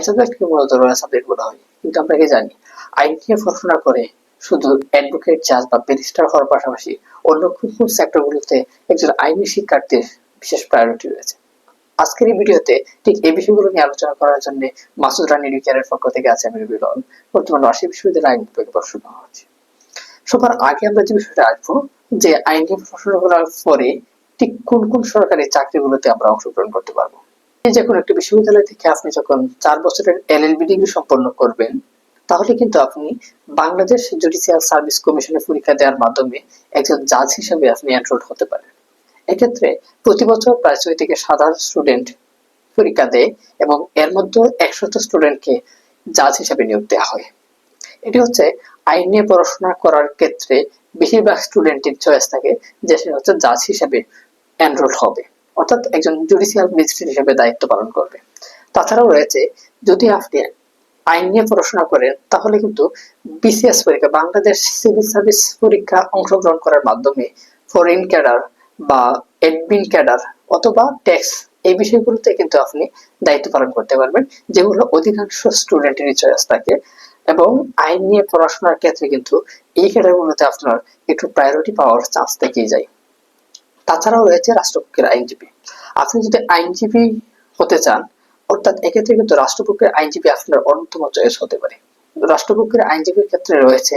সাবজেক্টকে মূলত royal subject বলা হয়? কিন্তু আমরা কি জানি? আইন নিয়ে করে শুধু অ্যাডভোকেট জাজ বা ব্যারিস্টার হওয়ার পাশাপাশি অন্য কোন একজন আইনি শিক্ষার্থীর বিশেষ প্রায়োরিটি রয়েছে। আজকের এই ভিডিওতে ঠিক এই বিষয়গুলো নিয়ে আলোচনা করার জন্য মাসুদ রানী পক্ষ থেকে আছে আমি বর্তমানে রাজশাহী বিশ্ববিদ্যালয় আইন বিভাগে পড়াশোনা হচ্ছে। সবার আগে আমরা যে বিষয়টা আসব, যে আইন নিয়ে করার পরে ঠিক কোন কোন সরকারি চাকরিগুলোতে আমরা অংশগ্রহণ করতে পারব? যে কোনো একটা বিশ্ববিদ্যালয় থেকে আপনি যখন চার বছরের এলএলবি ডিগ্রি সম্পন্ন করবেন, তাহলে কিন্তু আপনি বাংলাদেশ জুডিশিয়াল সার্ভিস কমিশনের পরীক্ষা দেওয়ার মাধ্যমে একজন জাজ হিসেবে আপনি এনরোল হতে পারেন। এক্ষেত্রে প্রতি বছর প্রায় ছয় থেকে সাত হাজার স্টুডেন্ট পরীক্ষা দেয় এবং এর মধ্যে একশত স্টুডেন্টকে জাজ হিসেবে নিয়োগ দেওয়া হয়। এটি হচ্ছে আইন নিয়ে পড়াশোনা করার ক্ষেত্রে বেশিরভাগ স্টুডেন্টের চয়েস থাকে যে সে হচ্ছে জাজ হিসেবে এনরোল হবে। অর্থাৎ একজন জুডিশিয়াল ম্যাজিস্ট্রেট হিসেবে দায়িত্ব পালন করবে। তাছাড়াও রয়েছে, যদি আপনি আইন নিয়ে পড়াশোনা করেন, তাহলে কিন্তু বিসিএস পরীক্ষা, বাংলাদেশ সিভিল সার্ভিস পরীক্ষা অংশগ্রহণ করার মাধ্যমে ফরেন ক্যাডার বা এডমিন ক্যাডার অথবা ট্যাক্স এই বিষয়গুলোতে কিন্তু আপনি দায়িত্ব পালন করতে পারবেন, যেগুলো অধিকাংশ স্টুডেন্টেরই চয়েস থাকে। এবং আইন নিয়ে পড়াশোনার ক্ষেত্রে কিন্তু এই ক্যাডারগুলোতে আপনার একটু প্রায়োরিটি পাওয়ার চান্স থেকেই যায়। তাছাড়াও রয়েছে রাষ্ট্রপক্ষের আইনজীবী। আপনি যদি আইনজীবী হতে চান, অর্থাৎ এক্ষেত্রে কিন্তু রাষ্ট্রপক্ষের আইনজীবী আপনার অন্যতম চয়েস হতে পারে। রাষ্ট্রপক্ষের আইনজীবীর ক্ষেত্রে রয়েছে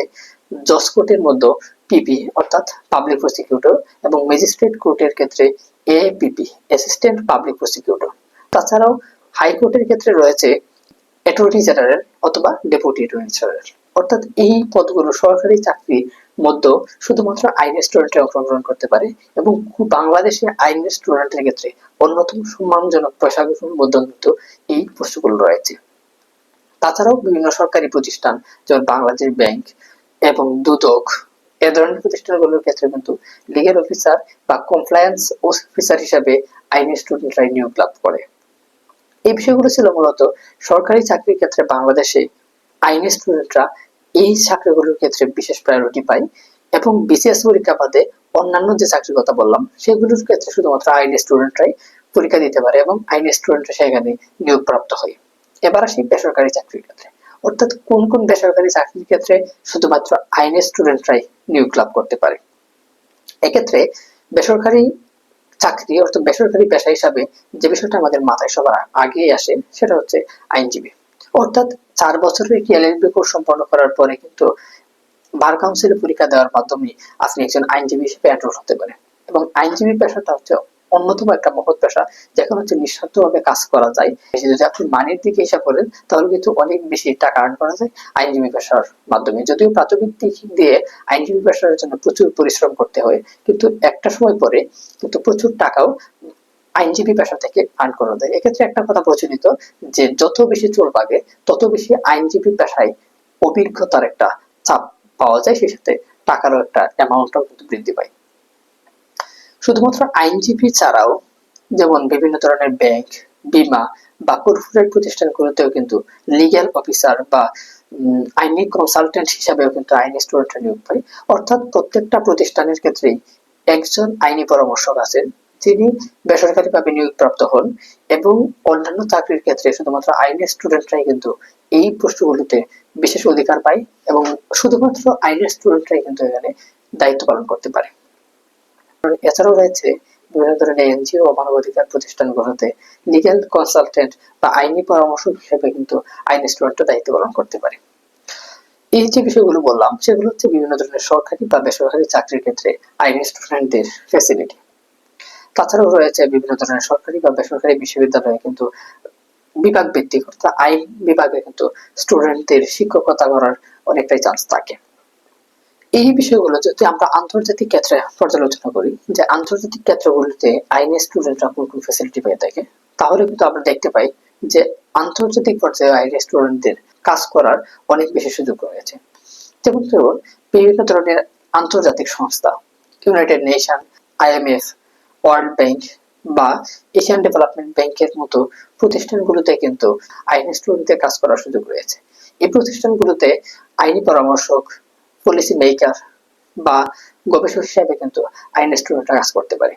জজ কোর্টের মধ্যে পিপি অর্থাৎ পাবলিক প্রসিকিউটর এবং ম্যাজিস্ট্রেট কোর্টের ক্ষেত্রে এপিপি অ্যাসিস্ট্যান্ট পাবলিক প্রসিকিউটর তাছাড়াও হাইকোর্টের ক্ষেত্রে রয়েছে অ্যাটর্নি জেনারেল অথবা ডেপুটি অ্যাটর্নি জেনারেল অর্থাৎ এই পদগুলো সরকারি চাকরির মধ্যে শুধুমাত্র আইনের স্টুডেন্টরা অংশগ্রহণ করতে পারে এবং বাংলাদেশে আইনের স্টুডেন্টের ক্ষেত্রে অন্যতম সম্মানজনক পেশাগুলোর মধ্যে এই পোস্টগুলো রয়েছে। তাছাড়াও বিভিন্ন সরকারি প্রতিষ্ঠান, যেমন বাংলাদেশ ব্যাংক এবং দুদক, এ ধরনের প্রতিষ্ঠানগুলোর ক্ষেত্রে কিন্তু লিগেল অফিসার বা কমপ্লায়েন্স অফিসার হিসাবে আইনের স্টুডেন্টরাই নিয়োগ লাভ করে। এই বিষয়গুলো ছিল মূলত সরকারি চাকরির ক্ষেত্রে বাংলাদেশে আইনের স্টুডেন্টরা এই চাকরিগুলোর ক্ষেত্রে বিশেষ প্রায়োরিটি পায় এবং বিসিএস পরীক্ষা বাদে অন্যান্য যে চাকরির কথা বললাম, সেগুলোর ক্ষেত্রে শুধুমাত্র আইনের স্টুডেন্টরাই পরীক্ষা দিতে পারে এবং আইনের স্টুডেন্টরা সেখানে নিয়োগ প্রাপ্ত হয়। এবার আসি বেসরকারি চাকরির ক্ষেত্রে। অর্থাৎ কোন কোন বেসরকারি চাকরির ক্ষেত্রে শুধুমাত্র আইনের স্টুডেন্টরাই নিয়োগ লাভ করতে পারে? এক্ষেত্রে বেসরকারি চাকরি অর্থাৎ বেসরকারি পেশা হিসাবে যে বিষয়টা আমাদের মাথায় সবার আগে আসে, সেটা হচ্ছে আইনজীবী। অর্থাৎ চার বছরের কি এলএলবি কোর্স সম্পন্ন করার পরে কিন্তু বার কাউন্সিলে পরীক্ষা দেওয়ার মাধ্যমে আপনি একজন আইনজীবী হিসেবে এনরোল হতে পারেন। এবং আইনজীবী পেশাটা হচ্ছে অন্যতম একটা মহৎ পেশা, যেখানে হচ্ছে নিঃস্বার্থভাবে কাজ করা যায়। যদি আপনি মানের দিকে হিসাব করেন তাহলে কিন্তু অনেক বেশি টাকা আর্ন করা যায় আইনজীবী পেশার মাধ্যমে। যদিও প্রাথমিক দিক দিয়ে আইনজীবী পেশার জন্য প্রচুর পরিশ্রম করতে হয়, কিন্তু একটা সময় পরে কিন্তু প্রচুর টাকাও আইনজীবী পেশা থেকে আর্ন করা যায় এক্ষেত্রে একটা কথা প্রচলিত যে, যত বেশি চোর পাবে তত বেশি আইনজীবী পেশায় অভিজ্ঞতার একটা চাপ পাওয়া যায়, সেই সাথে টাকারও একটা অ্যামাউন্টটাও কিন্তু বৃদ্ধি পায়। শুধুমাত্র আইনজীবী ছাড়াও যেমন বিভিন্ন ধরনের ব্যাংক বিমা বা কর্পোরেট প্রতিষ্ঠানগুলোতেও কিন্তু লিগ্যাল অফিসার বা আইনি কনসালটেন্ট হিসাবেও কিন্তু আইনি স্টুডেন্টরা নিয়োগ পায়। অর্থাৎ প্রত্যেকটা প্রতিষ্ঠানের ক্ষেত্রেই একজন আইনি পরামর্শক আছেন। যিনি বেসরকারিভাবে নিয়োগপ্রাপ্ত হন এবং অন্যান্য চাকরির ক্ষেত্রে শুধুমাত্র আইনের স্টুডেন্টরাই কিন্তু এই পোস্টগুলোতে বিশেষ অধিকার পায় এবং শুধুমাত্র আইনের স্টুডেন্টরাই কিন্তু এখানে দায়িত্ব পালন করতে পারে। এছাড়াও রয়েছে বিভিন্ন ধরনের এনজিও ও মানবাধিকার প্রতিষ্ঠানগুলোতে লিগেল কনসালটেন্ট বা আইনি পরামর্শক হিসেবে কিন্তু আইনি স্টুডেন্টরা দায়িত্ব পালন করতে পারে। এই যে বিষয়গুলো বললাম, সেগুলো হচ্ছে বিভিন্ন ধরনের সরকারি বা বেসরকারি চাকরির ক্ষেত্রে আইনি স্টুডেন্টদের ফ্যাসিলিটি তাছাড়াও রয়েছে বিভিন্ন ধরনের সরকারি বা বেসরকারি বিশ্ববিদ্যালয়ে কিন্তু বিভাগ ভিত্তিক, অর্থাৎ আইন বিভাগে কিন্তু স্টুডেন্টদের শিক্ষকতা করার অনেকটাই চান্স থাকে। এই বিষয়গুলো যদি আমরা আন্তর্জাতিক ক্ষেত্রে পর্যালোচনা করি, যে আন্তর্জাতিক ক্ষেত্রগুলোতে আইনের স্টুডেন্টরা কোন কোন ফ্যাসিলিটি পেয়ে থাকে, তাহলে কিন্তু আমরা দেখতে পাই যে আন্তর্জাতিক পর্যায়ে আইনের স্টুডেন্টদের কাজ করার অনেক বেশি সুযোগ রয়েছে। যেমন ধরুন, বিভিন্ন ধরনের আন্তর্জাতিক সংস্থা United Nation IMF World Bank বা এশিয়ান ডেভেলপমেন্ট ব্যাংকের মতো প্রতিষ্ঠানগুলোতে কিন্তু আইনি স্টুডেন্টদের কাজ করার সুযোগ রয়েছে। এই প্রতিষ্ঠানগুলোতে আইনি পরামর্শক পলিসি মেকার বা গবেষক হিসেবে কিন্তু আইন স্টুডেন্টরা কাজ করতে পারে।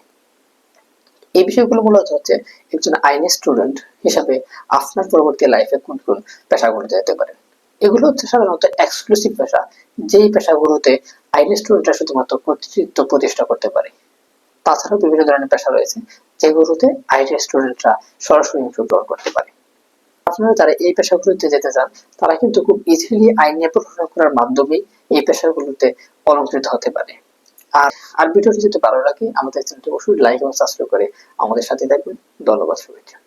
এই বিষয়গুলো মূলত হচ্ছে একজন আইনি স্টুডেন্ট হিসাবে আপনার পরবর্তী লাইফে কোন কোন পেশাগুলোতে যেতে পারে। এগুলো হচ্ছে সাধারণত এক্সক্লুসিভ পেশা। যেই পেশাগুলোতে আইনি স্টুডেন্টরা শুধুমাত্র কর্তৃত্ব প্রতিষ্ঠা করতে পারে। তাছাড়াও বিভিন্ন ধরনের পেশা রয়েছে যেগুলোতে আইটি স্টুডেন্টরা সরাসরি অংশগ্রহণ করতে পারে। আপনারা যারা এই পেশাগুলোতে যেতে চান, তারা কিন্তু খুব ইজিলি আইন নিয়ে পড়াশোনা করার মাধ্যমেই এই পেশাগুলোতে অলঙ্কৃত হতে পারে। আর আর ভিডিওটি যদি ভালো লাগে, আমাদের চ্যানেলটি অবশ্যই লাইক এবং সাবস্ক্রাইব করে আমাদের সাথে থাকবেন। ধন্যবাদ শুভেচ্ছা